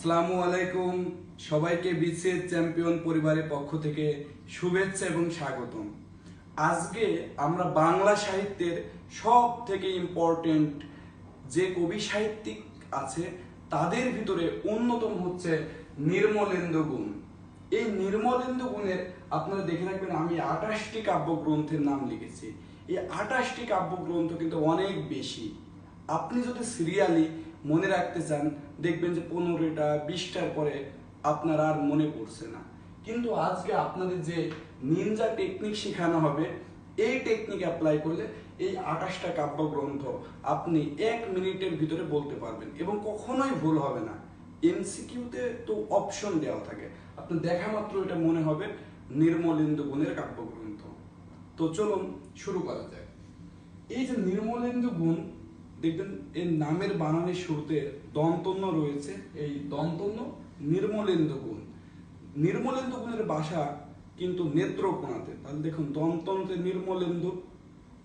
আসসালামু আলাইকুম। সবাইকে বিশ্বের চ্যাম্পিয়ন পরিবারের পক্ষ থেকে শুভেচ্ছা এবং স্বাগতম। আজকে আমরা বাংলা সাহিত্যের সব থেকে ইম্পর্টেন্ট যে কবি সাহিত্যিক আছে, তাদের ভিতরে অন্যতম হচ্ছে নির্মলেন্দু গুণ। এই নির্মলেন্দু গুণের আপনারা দেখে রাখবেন, আমি আঠাশটি কাব্যগ্রন্থের নাম লিখেছি। এই আঠাশটি কাব্যগ্রন্থ কিন্তু অনেক বেশি। আপনি যদি সিরিয়ালি মনে রাখতে চান, দেখবেন যে পনেরোটা, বিশটার পরে আপনার আর মনে পড়ছে না। কিন্তু আজকে আপনাদের যে নিনজা টেকনিক শেখানো হবে, এই টেকনিক অ্যাপ্লাই করলে এই আঠাশটা কাব্যগ্রন্থ আপনি এক মিনিটের ভিতরে বলতে পারবেন এবং কখনোই ভুল হবে না। এমসিকিউতে তো অপশন দেওয়া থাকে। আপনি দেখা মাত্র এটা মনে হবে, নির্মলেন্দু গুণের কাব্যগ্রন্থ। তো চলুন শুরু করা যায় এই যে নির্মলেন্দু গুণ দেখবেন এর নামের বানানের শুরুতে দন্তন্য রয়েছে, এই দন্তন্য নির্মলেন্দু গুণ। নির্মলেন্দু গুণের বাসা কিন্তু নেত্রকোনাতে তাহলে দেখুন, দন্তনতে নির্মলেন্দু,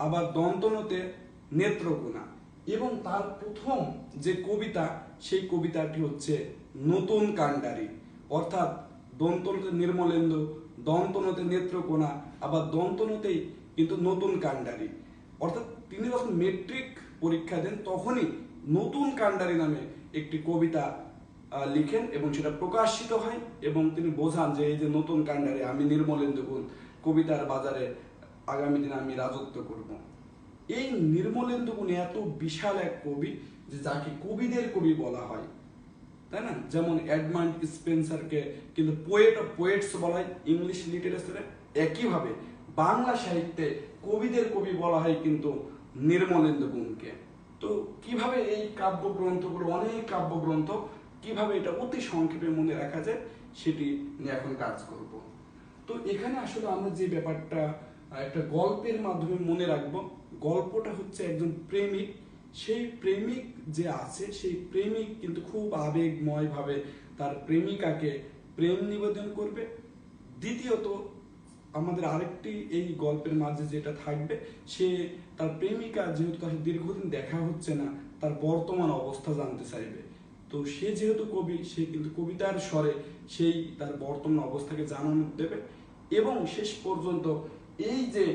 আবার দন্তনতে নেত্রকোনা এবং তার প্রথম যে কবিতা, সেই কবিতাটি হচ্ছে নতুন কাণ্ডারি। অর্থাৎ দন্তনতে নির্মলেন্দু, দন্তনতে নেত্রকোনা আবার দন্তনতেই কিন্তু নতুন কাণ্ডারি। অর্থাৎ তিনি যখন মেট্রিক পরীক্ষা দেন, তখনই নতুন কাণ্ডারি নামে একটি কবিতা লিখেন এবং সেটা প্রকাশিত হয় এবং তিনি বোঝান যে এই যে নতুন কাণ্ডারি আমি নির্মলেন্দু গুণ কবিতার বাজারে আগামী দিনে আমি রাজত্ব করব। এই নির্মলেন্দু গুণ এত বিশাল এক কবি যে যাকে কবিদের কবি বলা হয়, তাই না? যেমন এডমান্ড স্পেন্সারকে কিন্তু পোয়েট অফ পোয়েটস বলা হয় ইংলিশ লিটারেচারে একইভাবে বাংলা সাহিত্যে কবিদের কবি বলা হয় কিন্তু নির্মলেন্দু গুণকে তো কীভাবে এই কাব্যগ্রন্থগুলো, অনেক কাব্যগ্রন্থ, কীভাবে এটা অতি সংক্ষেপে মনে রাখা যায়, সেটি নিয়ে এখন কাজ করব। তো এখানে আসলে আমরা যে ব্যাপারটা, একটা গল্পের মাধ্যমে মনে রাখব, গল্পটা হচ্ছে একজন প্রেমিক। সেই প্রেমিক যে আছে, সেই প্রেমিক কিন্তু খুব আবেগময় ভাবে তার প্রেমিকাকে প্রেম নিবেদন করবে। দ্বিতীয়ত আমাদের আরেকটি এই গল্পের মাঝে যেটা থাকবে, সে তার প্রেমিকা যেহেতু তার দীর্ঘদিন দেখা হচ্ছে না, তার বর্তমান অবস্থা জানতে চাইবে। তো সে যেহেতু কবি, সে কিন্তু কবিতার স্বরে সেই তার বর্তমান অবস্থাকে জানানো দেবে এবং শেষ পর্যন্ত এই যে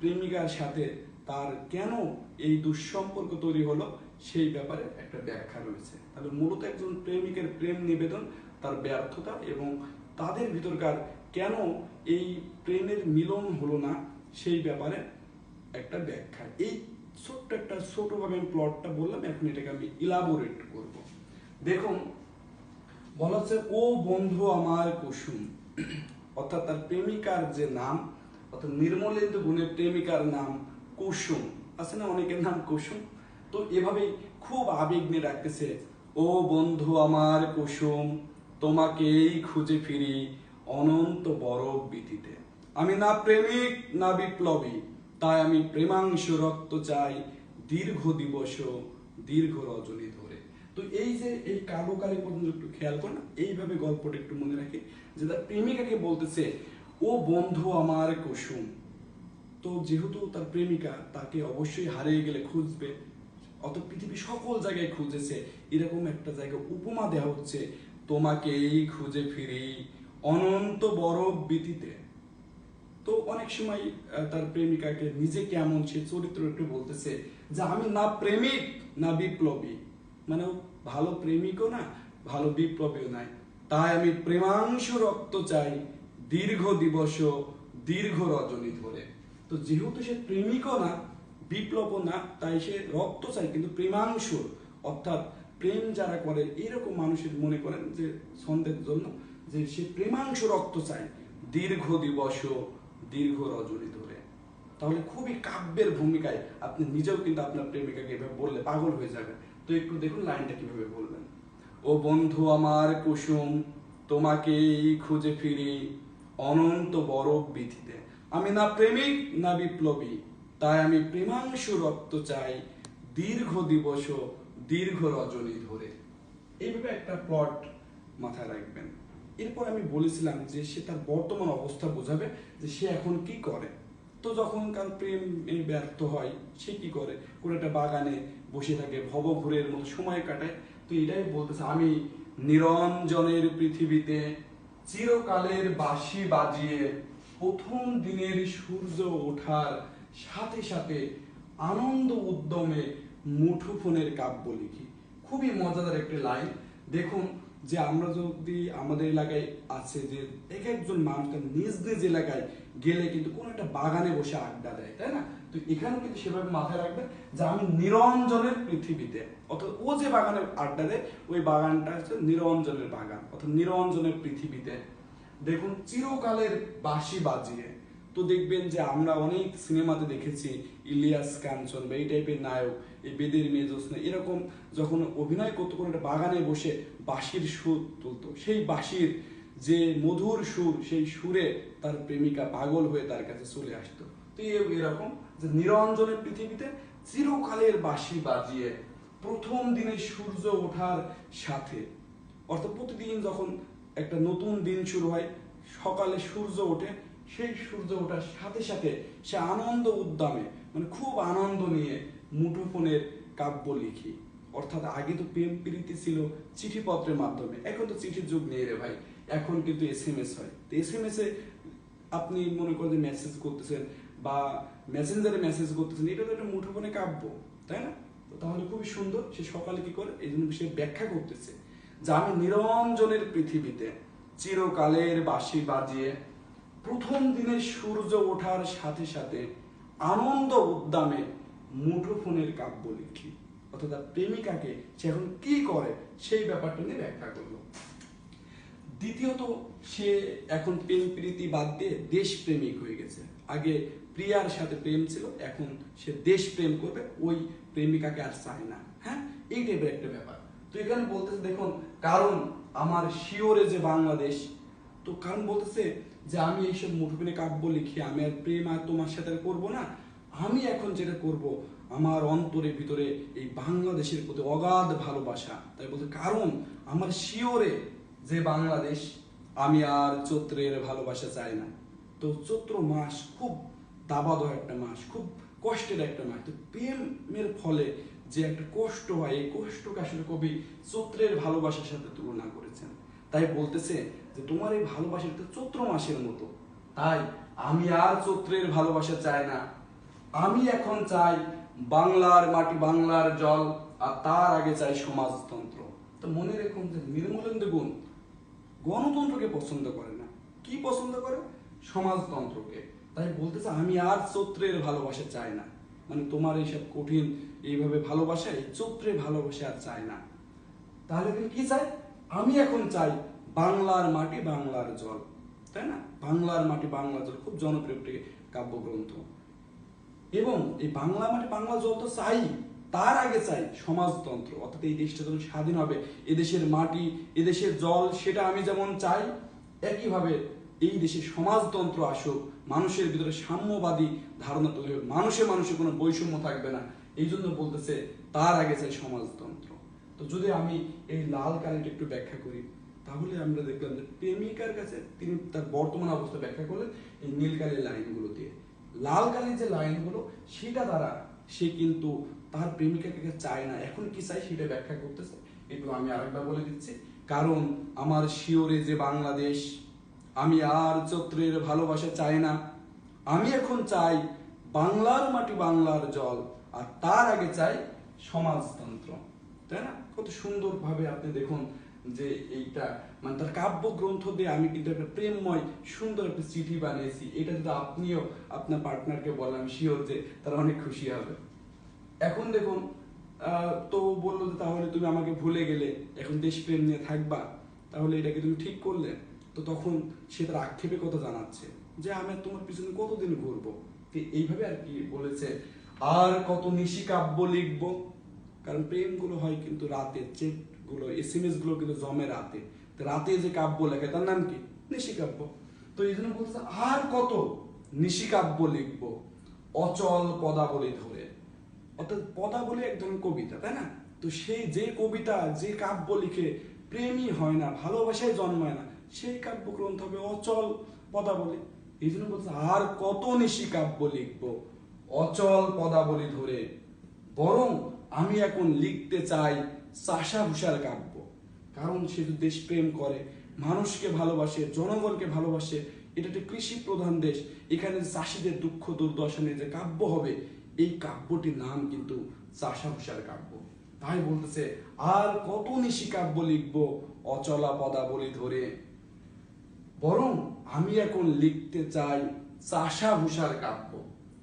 প্রেমিকার সাথে তার কেন এই দুঃসম্পর্ক তৈরি হলো, সেই ব্যাপারে একটা ব্যাখ্যা রয়েছে। তাহলে মূলত একজন প্রেমিকের প্রেম নিবেদন, তার ব্যর্থতা এবং তাদের ভিতরকার কেন এই প্রেমের মিলন হলো না? সেই ব্যাপারে একটা ব্যাখ্যা। এই ছোট্ট একটা, ছোটভাবে আমি প্লটটা বললাম, এখন এটাকে আমি ইলাবোরেট করব। দেখুন, বলা হচ্ছে, ও বন্ধু আমার কুসুম। অর্থাৎ তার প্রেমিকার যে নাম, অর্থাৎ নির্মলেন্দু গুণের প্রেমিকার নাম কুসুম। আছে না অনেকের নাম কুসুম? তো এভাবেই খুব আবেগ নিয়ে রাখতেছে ও বন্ধু আমার কুসুম, তোমাকেই খুঁজে ফিরি অনন্ত বরফ বিধিতে। আমি না প্রেমিক, না বিপ্লবী, তাই আমি প্রেমাংশ রক্ত চাই দীর্ঘ দিবস দীর্ঘ রজনী ধরে। তো এই যে এই কালো কালি পর্যন্ত একটু খেয়াল করুন, এইভাবে গল্পটা একটু মনে রাখে, যে তার প্রেমিকাকে বলতেছে, ও বন্ধু আমার কুসুম। তো যেহেতু তার প্রেমিকা, তাকে অবশ্যই হারিয়ে গেলে খুঁজবে। অত পৃথিবী সকল জায়গায় খুঁজেছে। এরকম একটা জায়গা উপমা দেওয়া হচ্ছে তোমাকে এই খুঁজে ফিরি অনন্ত বরফ বিতিতে তো অনেক সময় তার প্রেমিকাকে নিজে কেমন সে চরিত্র একটু বলতেছে যে, আমি না প্রেমিক, না বিপ্লবী। মানে ভালো প্রেমিকও না, ভালো বিপ্লবীও নাই। তাই আমি প্রেমাংশ রক্ত চাই দীর্ঘ দিবস দীর্ঘ রজনী ধরে। তো যেহেতু সে প্রেমিকও না, বিপ্লবও না, তাই সে রক্ত চাই কিন্তু প্রেমাংশুর অর্থাৎ প্রেম যারা করে, এরকম মানুষের মনে করেন যে ছন্দের জন্য যে সে প্রেমাংশ রক্ত চায়, দীর্ঘ দিবস দীর্ঘ রজনী ধরে। তাহলে খুবই কাব্যের ভূমিকায় আপনি নিজেও কিন্তু আপনার প্রেমিকাকে এভাবে বললে পাগল হয়ে যাবে। তো একটু দেখুন লাইনটা কীভাবে বলবেন ও বন্ধু আমার কুসুম, তোমাকেই খুঁজে ফিরি অনন্ত বরফ বিধিতে আমি না প্রেমিক, না বিপ্লবী, তাই আমি প্রেমাংশু রক্ত চাই দীর্ঘ দিবস দীর্ঘ রজনী ধরে। এইভাবে একটা প্লট মাথায় রাখবেন। এরপর আমি বলেছিলাম যে সে তার বর্তমান অবস্থা বোঝাবে যে সে এখন কি করে। তো যখন কার প্রেম ব্যর্থ হয়, সে কি করে? কোনো একটা বাগানে বসে থাকে, ভবঘুরের মতো সময় কাটায়। তো এটাই বলতেছে, আমি নিরঞ্জনের পৃথিবীতে চিরকালের বাঁশি বাজিয়ে প্রথম দিনের সূর্য ওঠার সাথে সাথে আনন্দ উদ্যমে মুঠোফোনের কাব্য লিখি। খুবই মজাদার একটি লাইন। দেখুন যে আমরা যদি আমাদের এলাকায় আছে যে এক একজন মানুষ তার নিজ নিজ এলাকায় গেলে কিন্তু কোনো একটা বাগানে বসে আড্ডা দেয়, তাই না? তো এখানেও কিন্তু সেভাবে মাথায় রাখবে যে আমি নিরঞ্জনের পৃথিবীতে, অর্থাৎ ও যে বাগানে আড্ডা দেয়, ওই বাগানটা হচ্ছে নিরঞ্জনের বাগান, অর্থাৎ নিরঞ্জনের পৃথিবীতে। দেখুন, চিরকালের বাঁশি বাজিয়ে তো দেখবেন যে আমরা অনেক সিনেমাতে দেখেছি ইলিয়াস কাঞ্চন বা এই টাইপের নায়ক, এই বেদের মেয়ে এরকম যখন অভিনয় করতো, কোনো একটা বাগানে বসে বাঁশির সুর তুলতো। সেই বাঁশির যে মধুর সুর, সেই সুরে তার প্রেমিকা পাগল হয়ে তার কাছে চলে আসতো। তো এরকম যে নিরঞ্জনের পৃথিবীতে চিরকালের বাঁশি বাজিয়ে প্রথম দিনে সূর্য ওঠার সাথে, অর্থাৎ প্রতিদিন যখন একটা নতুন দিন শুরু হয়, সকালে সূর্য ওঠে সেই সূর্য ওঠার সাথে সাথে সে আনন্দ উদ্যমে মানে খুব আনন্দ নিয়ে মুঠোফোনের কাব্য লিখি। অর্থাৎ আগে তো প্রেম প্রীতি ছিল চিঠিপত্রের মাধ্যমে, এখন তো চিঠির যুগ নেই রে ভাই। এখন কিন্তু এস এম এস হয়। তো এস এম এস এ আপনি মনে করেন যে মেসেজ করতেছেন বা মেসেঞ্জারে মেসেজ করতেছেন, এটা তো একটা মুঠোফোনে কাব্য, তাই না? তো তাহলে খুবই সুন্দর, সে সকালে কি করে? এই জন্য সে ব্যাখ্যা করতেছে। যে আমি নিরঞ্জনের পৃথিবীতে চিরকালের বাঁশি বাজিয়ে প্রথম দিনে সূর্য ওঠার সাথে সাথে আনন্দ উদ্দামে মুঠোফোনের কাব্য লিখি। অর্থাৎ প্রেমিকাকে সে এখন কি করে সেই ব্যাপারটা নিয়ে ব্যাখ্যা করল। দ্বিতীয়ত, সে এখন প্রেম প্রীতি বাদ দিয়ে দেশপ্রেমিক হয়ে গেছে। আগে প্রিয়ার সাথে প্রেম ছিল, এখন সে দেশ প্রেম করবে, ওই প্রেমিকাকে আর চায় না। হ্যাঁ? এই টাইপের একটা ব্যাপার। তো এখানে বলতেছে, দেখুন, কারণ আমার শিওরে যে বাংলাদেশ, তো কারণ বলতেছে যে আমি এইসব মুঠোপিনে কাব্য লিখি, আমি আর প্রেম আর তোমার সাথে করব না। আমি এখন যেটা করব, আমার অন্তরের ভিতরে এই বাংলাদেশের প্রতি অগাধ ভালোবাসা। তাই বলতে কারণ আমার শিওরে যে বাংলাদেশ আমি আর চৈত্রের ভালোবাসা চাই না। তো চৈত্র মাস খুব দাবাদহ একটা মাস, খুব কষ্টের একটা মাস। তো প্রেমের ফলে যে একটা কষ্ট হয়, এই কষ্টকে আসলে কবি চৈত্রের ভালোবাসার সাথে তুলনা করেছেন। তাই বলতেছে যে তোমার এই ভালোবাসাটা তো চৈত্র মাসের মতো। তাই আমি আর চৈত্রের ভালোবাসা চাই না। আমি এখন চাই বাংলার মাটি, বাংলার জল, আর তার আগে চাই সমাজতন্ত্র। তো মনে রেখুন যে নির্মলেন্দু গুণ গণতন্ত্রকে পছন্দ করে না। কি পছন্দ করে? সমাজতন্ত্রকে। তাই বলতেছে আমি আর চৈত্রের ভালোবাসা চাই না। মানে তোমার এইসব কঠিন এইভাবে ভালোবাসা, এই চৈত্রে ভালোবাসা আর চাই না। তাহলে কি চাই? আমি এখন চাই বাংলার মাটি বাংলার জল, তাই না? বাংলার মাটি বাংলার জল, খুব জনপ্রিয় একটি কাব্যগ্রন্থ। এবং এই বাংলা মাটি বাংলা জল তো চাই, তার আগে চাই সমাজতন্ত্র। অর্থাৎ এই দেশটা যখন স্বাধীন হবে এদেশের মাটি এদেশের জল, সেটা আমি যেমন চাই, একইভাবে এই দেশে সমাজতন্ত্র আসুক, মানুষের ভিতরে সাম্যবাদী ধারণা তৈরি হবে মানুষে মানুষে কোনো বৈষম্য থাকবে না, এই জন্য বলতেছে, তার আগে চাই সমাজতন্ত্র। তো যদি আমি এই লাল কালিটা একটু ব্যাখ্যা করি তাহলে আমরা দেখলাম যে প্রেমিকার কাছে তিনি তার বর্তমান অবস্থা ব্যাখ্যা করলেন এই নীল নীলকালির লাইনগুলো দিয়ে। লাল কালির যে লাইনগুলো, সেটা দ্বারা সে কিন্তু তার প্রেমিকাকে চায় না। এখন কি চাই সেটা ব্যাখ্যা করতেছে। একটু আমি আরেকবার বলে দিচ্ছি, কারণ আমার শিওরে যে বাংলাদেশ, আমি আর চৈত্রের ভালোবাসা চাই না। আমি এখন চাই বাংলার মাটি বাংলার জল, আর তার আগে চাই সমাজতন্ত্র। তাই না? কত সুন্দরভাবে আপনি দেখুন যে এইটা মানে তার কাব্য গ্রন্থ দিয়ে আমি কিন্তু একটা প্রেমময়, সুন্দর একটা চিঠি বানিয়েছি। এটা যদি আপনিও আপনার পার্টনারকে বলেন, আমি শিওর যে তারা অনেক খুশি হবে। এখন দেখুন তো বলল যে তাহলে তুমি আমাকে ভুলে গেলে, এখন দেশপ্রেম নিয়ে থাকবা, তাহলে এটাকে তুমি ঠিক করলে? তো তখন সে তার আক্ষেপের কথা জানাচ্ছে, যে আমি তোমার পিছনে কতদিন ঘুরবো? এইভাবে আর কি বলেছে, আর কত নিশি কাব্য লিখব? কারণ প্রেমগুলো হয় কিন্তু রাতে চেট গুলো এস এম এসগুলো কিন্তু জমে রাতে। রাতে যে কাব্য লেখে, তার নাম কি? নিশিকাব্য তো এই জন্য বলতেছে আর কত নিশিকাব্য লিখব? অচল পদাবলী ধরে। অর্থাৎ পদাবলী এক ধরনের কবিতা, তাই না? তো সেই যে কবিতা, যে কাব্য লিখে প্রেমই হয় না, ভালোবাসায় জন্মায় না, সেই কাব্যগ্রন্থ হবে অচল পদাবলী। এই জন্য বলছে, আর কত নিশি কাব্য লিখব? অচল পদাবলী ধরে। বরং আমি এখন লিখতে চাই চাষা ভূষার কাব্য। কারণ সে তো দেশপ্রেম করে, মানুষকে ভালোবাসে, জনগণকে ভালোবাসে, এটা একটা কৃষি প্রধান দেশ। এখানে চাষিদের দুঃখ, দুর্দশা নিয়ে যে কাব্য হবে, এই কাব্যটির নাম কিন্তু চাষা ভূষার কাব্য। তাই বলতেছে, আর কত নিশি কাব্য লিখব, অচলা পদাবলী ধরে। বরং আমি এখন লিখতে চাই চাষা ভূষার কাব্য।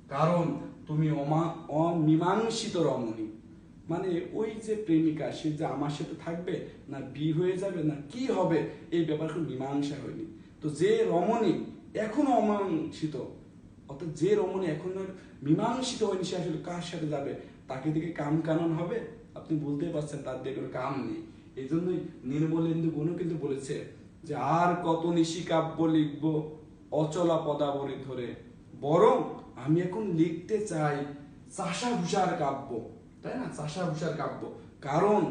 কারণ তুমি অমা- অমীমাংসিত রমণী। মানে ওই যে প্রেমিকা, সে যে আমার সাথে থাকবে, না বি হয়ে যাবে, না কি হবে, এই ব্যাপার কোনো মীমাংসা হয়নি। তো যে রমণী এখনও অমাংসিত অর্থাৎ যে রমণী এখনও মীমাংসিত হয়নি, সে আসলে কার সাথে যাবে? তাকে দিকে কাম কানন হবে? আপনি বলতেই পারছেন তার দিকে কোনো কাম নেই। এই জন্যই নির্মলেন্দু গুণও কিন্তু বলেছে যে আর কত নিশি কাব্য লিখব অচলা পদাবলী ধরে। বরং আমি এখন লিখতে চাই চাষা ভূষার কাব্য। তাই না? চাষা ভূষার কাব্য। কারণ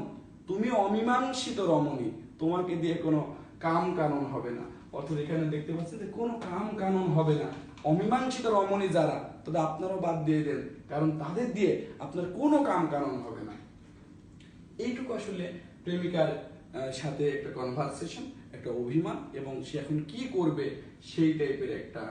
তুমি অমীমাংসিত রমণী, তোমাকে দিয়ে কোনো কাম কানন হবে না। অর্থাৎ এখানে দেখতে পাচ্ছেন যে কোনো কাম কানন হবে না। অমীমাংসিত রমণী যারা, তাদের আপনারাও বাদ দিয়ে দেন। কারণ তাদের দিয়ে আপনার কোনো কাম কানন হবে না। এইটুকু আসলে প্রেমিকার সাথে একটা কনভারসেশন একটা অভিমান, এবং সে এখন কি করবে সেই টাইপের একটা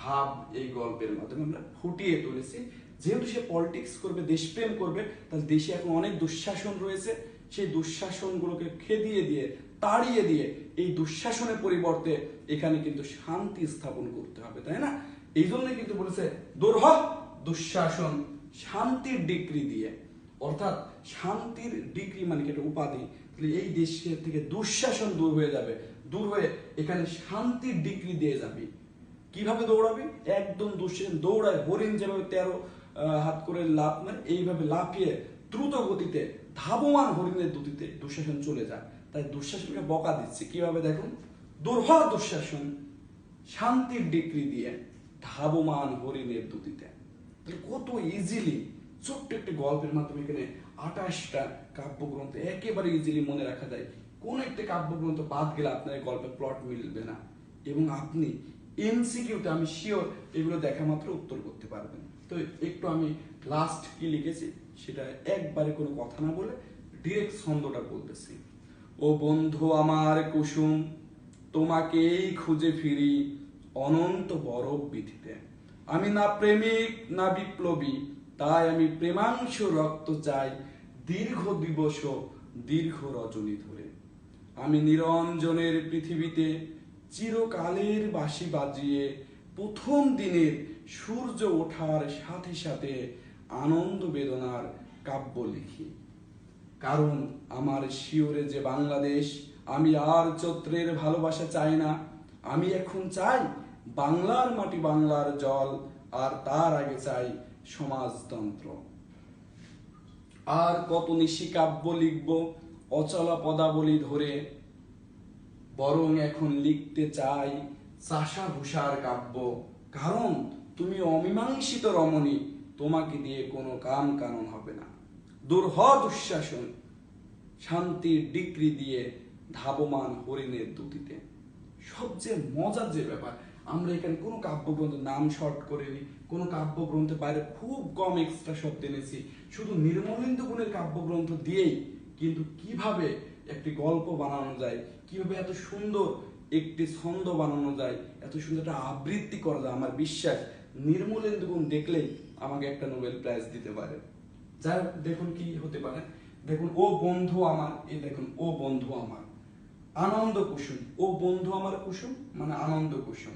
ভাব এই গল্পের মাধ্যমে আমরা ফুটিয়ে তুলেছি। যেহেতু সে পলিটিক্স করবে, দেশপ্রেম করবে, তাহলে দেশে এখন অনেক দুঃশাসন রয়েছে। সেই দুঃশাসনগুলোকে খেদিয়ে দিয়ে, তাড়িয়ে দিয়ে এই দুঃশাসনের পরিবর্তে এখানে কিন্তু শান্তি স্থাপন করতে হবে, তাই না? এই জন্য কিন্তু বলেছে দুর্হ দুঃশাসন শান্তির ডিগ্রি দিয়ে। অর্থাৎ শান্তির ডিগ্রি মানে কি? একটা উপাধি। এই দেশের থেকে দুঃশাসন দূর হয়ে যাবে। দূর হয়ে এখানে শান্তির ডিগ্রি দিয়ে যাবে। কীভাবে দৌড়াবে? একদম দুঃশাসন দৌড়ায় হরিণ যেভাবে তেরো হাত করে লাভ নেয় এইভাবে লাফিয়ে দ্রুত গতিতে, ধাবমান হরিণের দুতিতে দুঃশাসন চলে যায়। তাই দুঃশাসনকে বকা দিচ্ছে। কীভাবে দেখুন? দুর্হ দুঃশাসন শান্তির ডিগ্রি দিয়ে ধাবমান হরিণের দুতিতে তাহলে কত ইজিলি ছোট্ট একটি গল্পের মাধ্যমে এখানে আঠাশটা কাব্যগ্রন্থ একেবারে ইজিলি মনে রাখা যায়। কোন একটি কাব্যগ্রন্থ বাদ গেলে আপনার গল্পের প্লট মিলবে না। এবং আপনি এমসিকিউতে আমি শিওর এগুলো দেখা মাত্র উত্তর করতে পারবেন। তো একটু আমি লাস্ট কি লিখেছি, সেটা একবারে কোনো কথা না বলে ডিরেক্ট ছন্দটা বলতেছি। ও বন্ধু আমার কুসুম, তোমাকেই খুঁজে ফিরি অনন্ত বরফ বিধিতে আমি না প্রেমিক, না বিপ্লবী, তাই আমি প্রেমাংশ রক্ত চাই দীর্ঘ দিবস দীর্ঘ রজনী ধরে। আমি নিরঞ্জনের পৃথিবীতে চিরকালের বাঁশি বাজিয়ে প্রথম দিনের সূর্য ওঠার সাথে সাথে আনন্দ বেদনার কাব্য লিখি। কারণ আমার শিওরে যে বাংলাদেশ, আমি আর চত্রের ভালোবাসা চাই না। আমি এখন চাই বাংলার মাটি বাংলার জল, আর তার আগে চাই সমাজতন্ত্র। আর কত নিশি কাব্য লিখব, অচলা পদাবলী ধরে। বরং এখন লিখতে চাই চাষা ভূষার কাব্য। কারণ তুমি অমীমাংসিত রমণী, তোমাকে দিয়ে কোনো কাম কানন হবে না। দুর্হ দুঃশাসন শান্তির ডিগ্রি দিয়ে ধাবমান হরিণের দুটিতে। সবচেয়ে মজার যে ব্যাপার, আমরা এখানে কোনো কাব্যগ্রন্থের নাম শর্ট করিনি, কোনো কাব্যগ্রন্থের বাইরে খুব কম এক্সট্রা শব্দ এনেছি। শুধু নির্মলেন্দু গুণের কাব্যগ্রন্থ দিয়েই কিন্তু কীভাবে একটি গল্প বানানো যায়, কীভাবে এত সুন্দর একটি ছন্দ বানানো যায়, এত সুন্দর একটা আবৃত্তি করা যায়, আমার বিশ্বাস নির্মলেন্দু গুণ দেখলেই আমাকে একটা নোবেল প্রাইজ দিতে পারে। যাই হোক, দেখুন কি হতে পারে। দেখুন ও বন্ধু আমার এই দেখুন ও বন্ধু আমার। আনন্দ কুসুম ও বন্ধু আমার কুসুম মানে আনন্দ কুসুম।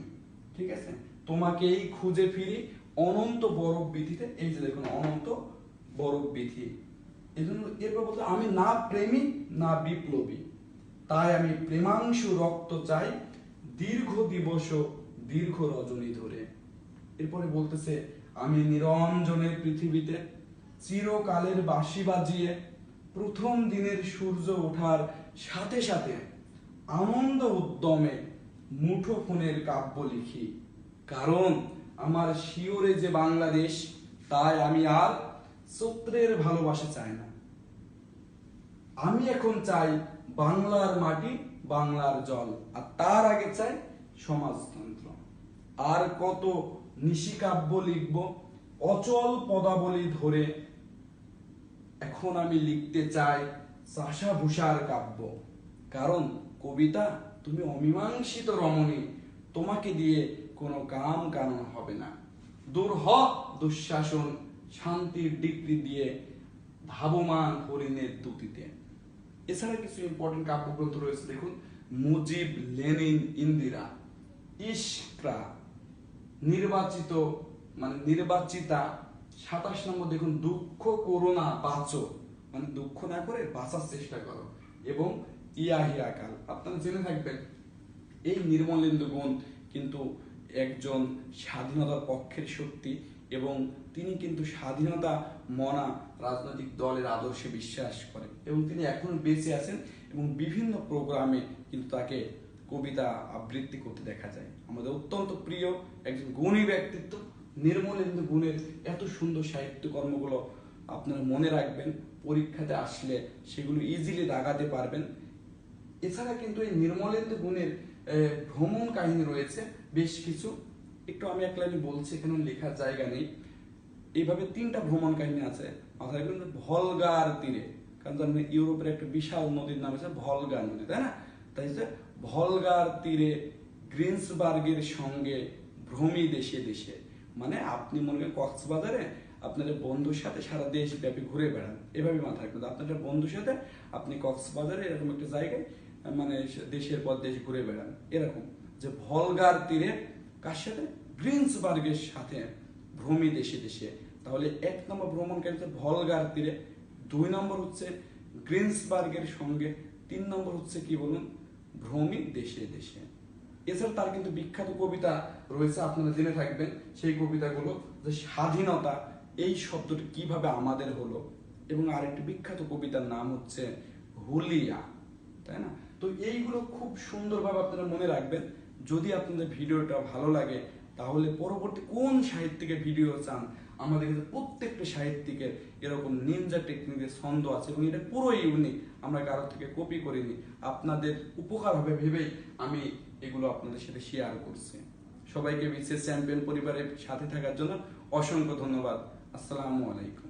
ঠিক আছে? তোমাকে এই খুঁজে ফিরি অনন্ত বরফ বিধিতে এই যে দেখুন অনন্ত বরফ বিধি এই জন্য এরপর বলতে আমি না প্রেমী না বিপ্লবী। তাই আমি প্রেমাংশু রক্ত চাই দীর্ঘ দিবস দীর্ঘ রজনী ধরে। এরপরে বলতেছে, আমি নিরঞ্জনের পৃথিবীতে চিরকালের বাঁশি বাজিয়ে প্রথম দিনের সূর্য ওঠার সাথে সাথে আনন্দ উদ্যমে মুঠো ফোনের কাব্য লিখি। কারণ আমার শিওরে যে বাংলাদেশ, তাই আমি আর সূত্রের ভালোবাসা চাই না। আমি এখন চাই বাংলার মাটি, বাংলার জল, আর তার আগে চাই সমাজতন্ত্র। আর কত নিশিকাব্য লিখব, অচল পদাবলী ধরে। এখন আমি লিখতে চাই চাষা ভূষার কাব্য। কারণ কবিতা, তুমি অমীমাংসিত রমণী, তোমাকে দিয়ে কোনো কাম কানুন হবে না। দূর হ, দুঃশাসন, শান্তির ডিগ্রি দিয়ে ধাবমান হরিণের দুতিতে। এছাড়া কিছু ইম্পর্টেন্ট কাব্যগ্রন্থ রয়েছে, দেখুন, মুজিব, লেনিন, ইন্দিরা। ইশক্রা নির্বাচিত মানে নির্বাচিতা সাতাশ নম্বর দেখুন, দুঃখ করোনা বাঁচো। মানে দুঃখ না করে বাঁচার চেষ্টা করো। এবং ইয়াহিয়া কাল আপনারা জেনে থাকবেন, এই নির্মলেন্দু গুণ কিন্তু একজন স্বাধীনতার পক্ষের শক্তি এবং তিনি কিন্তু স্বাধীনতা মনা রাজনৈতিক দলের আদর্শে বিশ্বাস করেন এবং তিনি এখনও বেঁচে আছেন এবং বিভিন্ন প্রোগ্রামে কিন্তু তাকে কবিতা আবৃত্তি করতে দেখা যায়। আমাদের অত্যন্ত প্রিয় একজন গুণী ব্যক্তিত্ব নির্মলেন্দু গুণের এত সুন্দর সাহিত্য কর্মগুলো আপনারা মনে রাখবেন, পরীক্ষাতে আসলে সেগুলো ইজিলি দাগাতে পারবেন। এছাড়া কিন্তু এই নির্মলেন্দু গুণের ভ্রমণ কাহিনী রয়েছে, বেশ কিছু। একটু আমি এক লাইনে বলছি, এখানে লেখার জায়গা নেই। এইভাবে তিনটা ভ্রমণ কাহিনী আছে। মাথায় রাখবেন, ভলগার তীরে, কারণ ইউরোপের একটা বিশাল নদীর নাম হচ্ছে ভলগা নদী, তাই না? তাই হচ্ছে ভলগার তীরে গ্রিন্সবার্গের সঙ্গে ভ্রমি দেশে দেশে। মানে আপনি মনে করেন কক্সবাজারে আপনাদের বন্ধুর সাথে সারা দেশ ব্যাপী ঘুরে বেড়ান। এভাবে মাথায় রাখবেন। একটা বন্ধুর সাথে আপনি কক্সবাজারে এরকম একটা জায়গায় মানে দেশের পর দেশ ঘুরে বেড়ান। এরকম যে ভলগার তীরে কার সাথে? গ্রিন্সবার্গের সাথে ভ্রমি দেশে দেশে। তাহলে এক নম্বর ভ্রমণকারী হচ্ছে ভলগার তীরে। দুই নম্বর হচ্ছে গ্রিন্সবার্গের সঙ্গে। তিন নম্বর হচ্ছে কি বলুন? ভ্রমি দেশে দেশে। এছাড়া তার কিন্তু বিখ্যাত কবিতা রয়েছে, আপনারা জেনে থাকবেন সেই কবিতাগুলো, যে স্বাধীনতা, এই শব্দটি কীভাবে আমাদের হলো। এবং আরেকটি বিখ্যাত কবিতার নাম হচ্ছে হুলিয়া, তাই না? তো এইগুলো খুব সুন্দরভাবে আপনারা মনে রাখবেন। যদি আপনাদের ভিডিওটা ভালো লাগে, তাহলে পরবর্তী কোন সাহিত্যিকের ভিডিও চান আমাদের কাছে প্রত্যেকটা সাহিত্যিকের এরকম নিনজা টেকনিকের ছন্দ আছে এবং এটা পুরো ইউনিক আমরা কারোর থেকে কপি করিনি। আপনাদের উপকার হবে ভেবেই আমি এগুলো আপনাদের সাথে শেয়ার করছি। সবাইকে বিশেষ চ্যাম্পিয়ন পরিবারের সাথে থাকার জন্য অসংখ্য ধন্যবাদ। আসসালামু আলাইকুম।